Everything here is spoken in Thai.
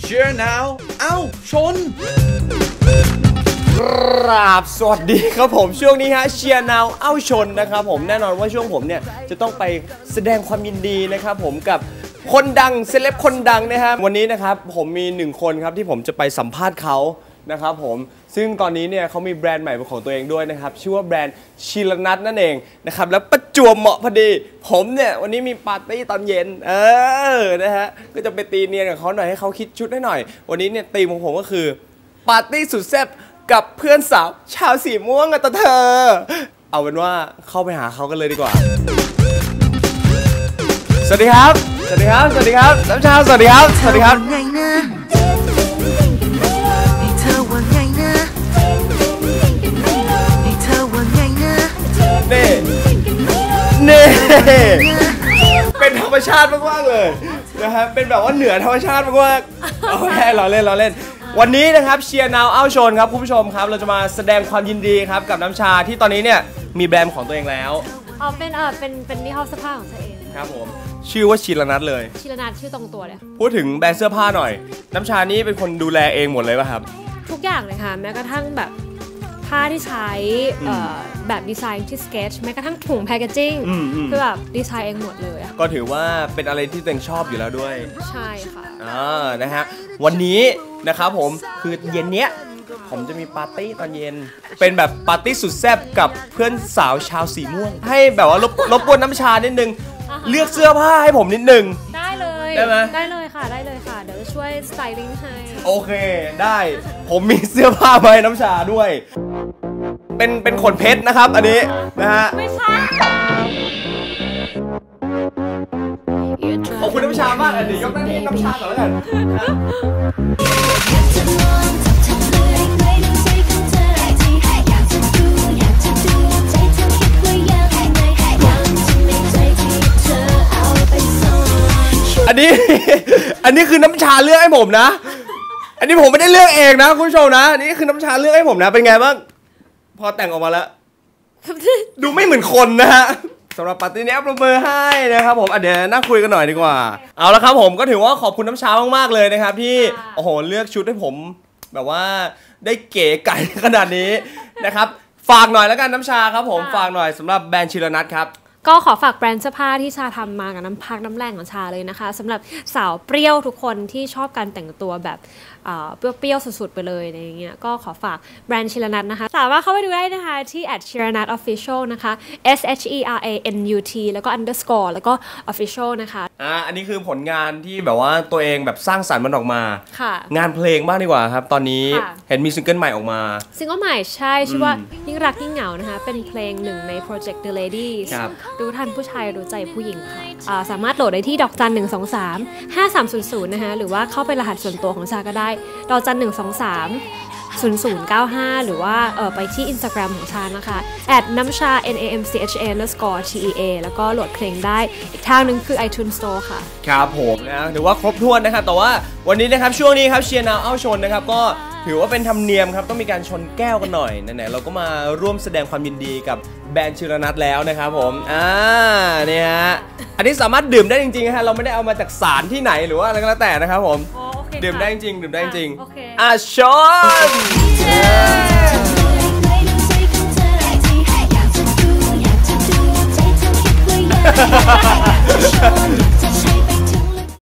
เชียร์ now เอ้า ชนกราบสวัสดีครับผมช่วงนี้ฮะเชียร์นาวเอ้าชนนะครับผมแน่นอนว่าช่วงผมเนี่ยจะต้องไปแสดงความยินดีนะครับผมกับคนดังเซเลบคนดังนะครับวันนี้นะครับผมมีหนึ่งคนครับที่ผมจะไปสัมภาษณ์เขา นะครับผม ซึ่งตอนนี้เนี่ยเขามีแบรนด์ใหม่เป็นของตัวเองด้วยนะครับ ชื่อว่าแบรนด์ชิลนัทนั่นเองนะครับ แล้วประจวบเหมาะพอดี ผมเนี่ยวันนี้มีปาร์ตี้ตอนเย็น เออ นะฮะ ก็จะไปตีเนียนกับเขาหน่อยให้เขาคิดชุดให้หน่อย วันนี้เนี่ยตีมของผมก็คือปาร์ตี้สุดแซ่บกับเพื่อนสาวชาวสีม่วงอะตะเธอ เอาเป็นว่าเข้าไปหาเขากันเลยดีกว่า สวัสดีครับ สวัสดีครับ สวัสดีครับน้ำชาสวัสดีครับ สวัสดีครับ ไงนะ เป็นธรรมชาติมากๆเลยนะฮะเป็นแบบว่าเหนือธรรมชาติมากๆเอาแค่เราเล่นเราเล่น วันนี้นะครับเชียร์นาวเอ้าชนครับคุณผู้ชมครับ เราจะมาแสดงความยินดีครับกับน้ำชาที่ตอนนี้เนี่ยมีแบรนด์ของตัวเองแล้วอ๋อเป็นเออเป็นเป็นยี่ห้อเสื้อผ้าของตัวเองครับผมชื่อว่าชิลนัทเลย ชิลนาทชื่อตรงตัวเลย พูดถึงแบรนด์เสื้อผ้าหน่อย น้ำชานี่เป็นคนดูแลเองหมดเลยป่ะครับ ทุกอย่างเลยค่ะ แม้กระทั่งแบบ ผ้าที่ใช้เอ่อแบบดีไซน์ที่สเกจแม้กระทั่งถุงแพคเกจิ้งอืมอืมคือแบบดีไซน์เองหมดเลยอะก็ถือว่าเป็นอะไรที่ตัวเองชอบอยู่แล้วด้วย ใช่ค่ะอ่านะฮะวันนี้นะครับผมคือเย็นเนี้ยผมจะมีปาร์ตี้ตอนเย็น เป็นแบบปาร์ตี้สุดแซ่บกับเพื่อนสาวชาวสีม่วง ให้แบบว่ารบรบกวนน้ำชานิดนึงอ่าฮะเลือกเสื้อผ้าให้ผมนิดนึง ได้เลย ได้ไหมได้เลยค่ะ ได้เลยค่ะ เดี๋ยวจะช่วยสไตลิ่งให้ โอเค ได้ ผมมีเสื้อผ้ามาให้น้ำชาด้วย เป็นเป็นขนเพชรนะครับ อันนี้นะฮะไม่ใช่ขอบคุณน้ำชามากอันนี้ยกหน้าที่ให้น้ำชาก่อนแล้วกันจะลองทำทำเลยไม่ได้ใช้คำเธอที่อยากจะดูอยากจะดูใจเธอคิดว่ายังไงยังจะไม่ใจที่เธอเอาไปซ่อนอันนี้ อันนี้คือน้ำชาเลือกให้ผมนะ อันนี้ผมไม่ได้เลือกเองนะ คุณผู้ชมนะอันนี่คือน้ำชาเลือกให้ผมนะ เป็นไงบ้าง พอแต่งออกมาแล้ว ดูไม่เหมือนคนนะฮะสำหรับปาร์ตี้นี้ประเมินให้นะครับผมอะเดี๋ยวนั่งคุยกันหน่อยดีกว่า เอาละครับผมก็ถือว่าขอบคุณน้ำชามากๆเลยนะครับ ที่โอ้โหเลือกชุดให้ผม แบบว่าได้เก๋ไก่ขนาดนี้นะครับ ฝากหน่อยแล้วกันน้ำชาครับผมฝากหน่อยสำหรับแบรนด์ชิลนัทครับ ก็ขอฝากแบรนด์เสื้อผ้าที่ชาทำมากับน้ำพักน้ำแรงของชาเลยนะคะสำหรับสาวเปรี้ยวทุกคนที่ชอบการแต่งตัวแบบเอ่อเปรี้ยวๆสุดๆไปเลยอะไรอย่างเงี้ยก็ขอฝากแบรนด์ชิลนัทนะคะ สามารถเข้าไปดูได้นะคะ ที่ at ชิลนัท official นะคะ s h e r a n u t แล้วก็ underscore แล้วก็ official นะคะอ่าอันนี้คือผลงานที่แบบว่าตัวเองแบบสร้างสรรค์มันออกมาค่ะงานเพลงบ้างดีกว่าครับ ตอนนี้ค่ะเห็นมีซิงเกิลใหม่ออกมา ซิงเกิลใหม่ใช่ชื่อว่ายิ่ง รักยิ่งเหงานะคะ เป็นเพลงหนึ่งในโปรเจกต์ The Ladies ครับรู้ทันผู้ชายรู้ใจผู้หญิงค่ะอ่าสามารถโหลดได้ที่ดอกจัน1 2 3 5 3 0 0นะคะหรือว่าเข้าไปรหัสส่วนตัวของชาก็ได้ ดอกจัน1 2 3 0095 หรือว่าเออไปที่ Instagram ของชานะคะ at น้ำชา n a m c h a underscore t e a แล้วก็โหลดเพลงได้ อีกทางหนึ่งคือ iTunes Store ค่ะ ครับผมนะถือว่าครบถ้วนนะครับ แต่ว่าวันนี้นะครับช่วงนี้ครับเชียร์นาวเอ้าชนนะครับก็ ถือว่าเป็นธรรมเนียมครับต้องมีการชนแก้วกันหน่อยไหนๆเราก็มาร่วมแสดงความยินดีกับแบรนด์ชิรนัทแล้วนะครับผมอ่าเนี่ยฮะอันนี้สามารถดื่มได้จริงๆนะฮะเราไม่ได้เอามาจากสารที่ไหนหรือว่าอะไรก็แล้วแต่นะครับผมอ๋อโอเคค่ะดื่มได้จริงๆดื่มได้จริงโอเค อะชนไม่ได้ใช้คำเธอที่อยากจะดูอยากจะดูใจเธอคิดว่ายังไงอยากจะชนอยากจะ